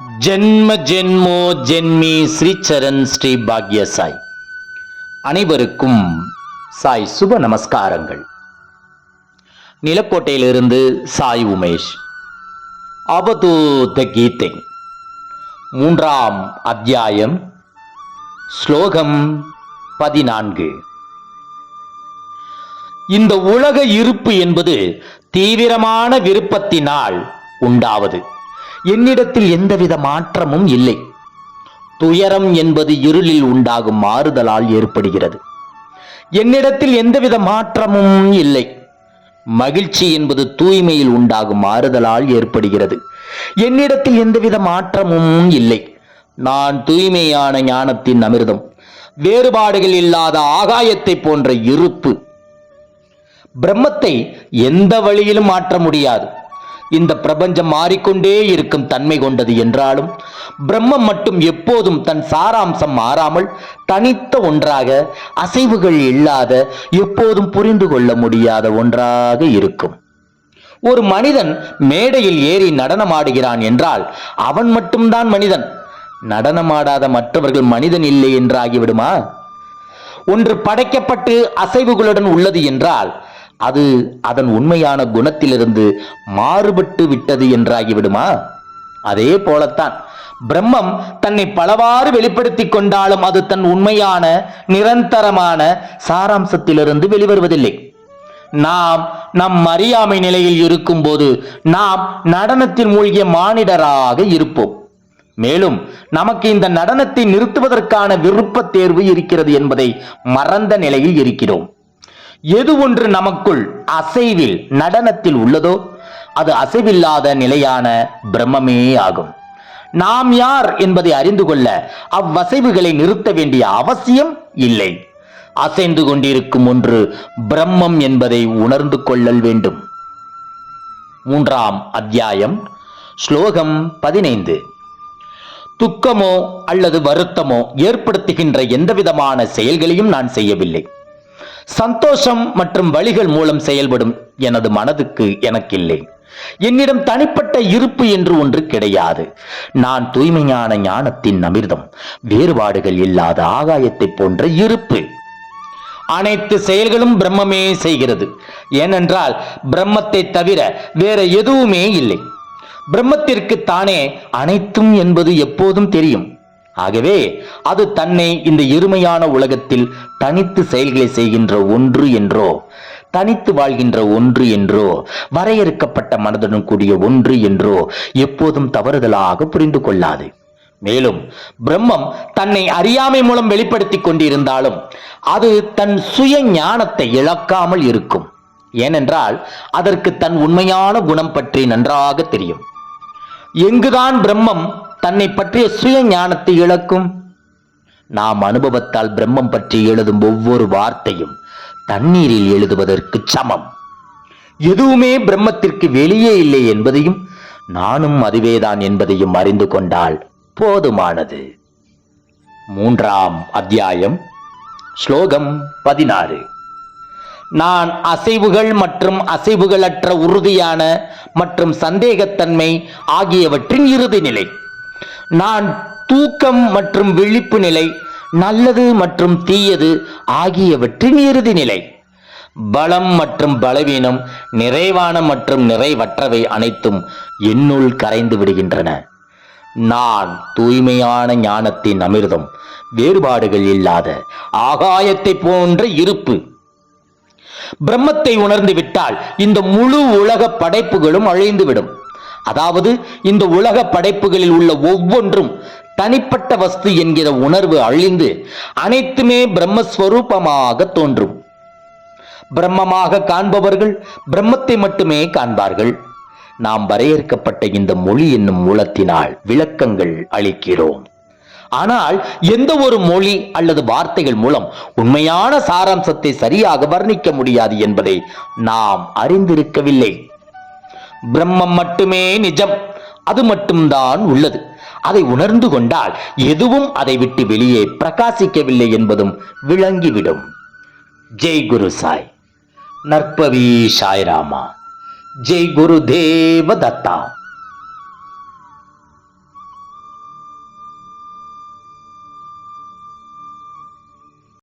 ஜென்ம ஜென்மோ ஜென்மி ஸ்ரீச்சரண் ஸ்ரீ பாக்ய சாய். அனைவருக்கும் சாய் சுப நமஸ்காரங்கள். நிலக்கோட்டையிலிருந்து சாய் உமேஷ். அவதூத கீதை. மூன்றாம் அத்தியாயம். ஸ்லோகம் பதினான்கு. இந்த உலக இருப்பு என்பது தீவிரமான விருப்பத்தினால் உண்டாவது. என்னிடத்தில் எந்தவித மாற்றமும் இல்லை. துயரம் என்பது இருளில் உண்டாகும் மாறுதலால் ஏற்படுகிறது. என்னிடத்தில் எந்தவித மாற்றமும் இல்லை. மகிழ்ச்சி என்பது தூய்மையில் உண்டாகும் மாறுதலால் ஏற்படுகிறது. என்னிடத்தில் எந்தவித மாற்றமும் இல்லை. நான் தூய்மையான ஞானத்தின் அமிர்தம். வேறுபாடுகள் இல்லாத ஆகாயத்தை போன்ற இருப்பு. பிரம்மத்தை எந்த வழியிலும் மாற்ற முடியாது. இந்த பிரபஞ்சம் மாறிக்கொண்டே இருக்கும் தன்மை கொண்டது என்றாலும் பிரம்மம் மட்டும் எப்போதும் தன் சாராம்சம் மாறாமல் தனித்த ஒன்றாக அசைவுகள் இல்லாத எப்போதும் புரிந்து கொள்ள முடியாத ஒன்றாக இருக்கும். ஒரு மனிதன் மேடையில் ஏறி நடனமாடுகிறான் என்றால் அவன் மட்டும்தான் மனிதன். நடனமாடாத மற்றவர்கள் மனிதன் இல்லை என்றாகிவிடுமா? ஒன்று படைக்கப்பட்டு அசைவுகளுடன் உள்ளது என்றால் அது அதன் உண்மையான குணத்திலிருந்து மாறுபட்டு விட்டது என்றாகிவிடுமா அதே போலத்தான். பிரம்மம் தன்னை பலவாறு வெளிப்படுத்தி கொண்டாலும் அது தன் உண்மையான நிரந்தரமான சாராம்சத்திலிருந்து வெளிவருவதில்லை. நாம் நம் அறியாமை நிலையில் இருக்கும்போது நாம் நடனத்தில் மூழ்கிய மானிடராக இருப்போம். மேலும் நமக்கு இந்த நடனத்தை நிறுத்துவதற்கான விருப்ப தேர்வு இருக்கிறது என்பதை மறந்த நிலையில் இருக்கிறோம். எது ஒன்று நமக்குள் அசைவில் நடனத்தில் உள்ளதோ அது அசைவில்லாத நிலையான பிரம்மமே ஆகும். நாம் யார் என்பதை அறிந்து கொள்ள அவ்வசைவுகளை நிறுத்த வேண்டிய அவசியம் இல்லை. அசைந்து கொண்டிருக்கும் ஒன்று பிரம்மம் என்பதை உணர்ந்து கொள்ளல் வேண்டும். மூன்றாம் அத்தியாயம் ஸ்லோகம் பதினைந்து. துக்கமோ அல்லது வருத்தமோ ஏற்படுத்துகின்ற எந்தவிதமான செயல்களையும் நான் செய்யவில்லை. சந்தோஷம் மற்றும் வழிகள் மூலம் செயல்படும் எனது மனதுக்கு எனக்கில்லை. என்னிடம் தனிப்பட்ட இருப்பு என்று ஒன்று கிடையாது. நான் தூய்மையான ஞானத்தின் அமிர்தம் வேறுபாடுகள் இல்லாத ஆகாயத்தை போன்ற இருப்பு. அனைத்து செயல்களும் பிரம்மமே செய்கிறது. ஏனென்றால் பிரம்மத்தை தவிர வேற எதுவுமே இல்லை. பிரம்மத்திற்கு தானே அனைத்தும் என்பது எப்போதும் தெரியும். ஆகவே அது தன்னை இந்த இருமையான உலகத்தில் தனித்து செயல்களை செய்கின்ற ஒன்று என்றோ தனித்து வாழ்கின்ற ஒன்று என்றோ வரையறுக்கப்பட்ட மனதுடன் கூடிய ஒன்று என்றோ எப்போதும் தவறுதலாக புரிந்து கொள்ளாது. மேலும் பிரம்மம் தன்னை அறியாமை மூலம் வெளிப்படுத்திக் கொண்டிருந்தாலும் அது தன் சுய ஞானத்தை இழக்காமல் இருக்கும். ஏனென்றால் அதற்கு தன் உண்மையான குணம் பற்றி நன்றாக தெரியும். எங்குதான் பிரம்மம் தன்னை பற்றிய சுய ஞானத்தை இழக்கும். நாம் அனுபவத்தால் பிரம்மம் பற்றி எழுதும் ஒவ்வொரு வார்த்தையும் தண்ணீரில் எழுதுவதற்கு சமம். எதுவுமே பிரம்மத்திற்கு வெளியே இல்லை என்பதையும் நானும் அதுவேதான் என்பதையும் அறிந்து கொண்டால் போதுமானது. மூன்றாம் அத்தியாயம் ஸ்லோகம் பதினாறு. நான் அசைவுகள் மற்றும் அசைவுகளற்ற உறுதியான மற்றும் சந்தேகத்தன்மை ஆகியவற்றின் இறுதி நிலை. நான் தூக்கம் மற்றும் விழிப்பு நிலை நல்லது மற்றும் தீயது ஆகியவற்றின் இறுதி நிலை. பலம் மற்றும் பலவீனம் நிறைவான மற்றும் நிறைவற்றவை அனைத்தும் என்னுள் கரைந்து விடுகின்றன. நான் தூய்மையான ஞானத்தின் அமிர்தம் வேறுபாடுகள் இல்லாத ஆகாயத்தை போன்ற இருப்பு. பிரம்மத்தை உணர்ந்து விட்டால் இந்த முழு உலக படைப்புகளும் அழிந்துவிடும். அதாவது இந்த உலக படைப்புகளில் உள்ள ஒவ்வொன்றும் தனிப்பட்ட வஸ்து என்கிற உணர்வு அழிந்து அனைத்துமே பிரம்மஸ்வரூபமாக தோன்றும். பிரம்மமாக காண்பவர்கள் பிரம்மத்தை மட்டுமே காண்பார்கள். நாம் வரையறுக்கப்பட்ட இந்த மொழி என்னும் மூலத்தினால் விளக்கங்கள் அளிக்கிறோம். ஆனால் எந்த ஒரு மொழி அல்லது வார்த்தைகள் மூலம் உண்மையான சாராம்சத்தை சரியாக வர்ணிக்க முடியாது என்பதை நாம் அறிந்திருக்கவில்லை. பிரம்மம் மட்டுமே நிஜம். அது மட்டும்தான் உள்ளது. அதை உணர்ந்து கொண்டால் எதுவும் அதை விட்டு வெளியே பிரகாசிக்கவில்லை என்பதும் விளங்கிவிடும். ஜெய் குரு சாய். நற்பவி சாய்ராமா. ஜெய் குரு தேவ தத்தா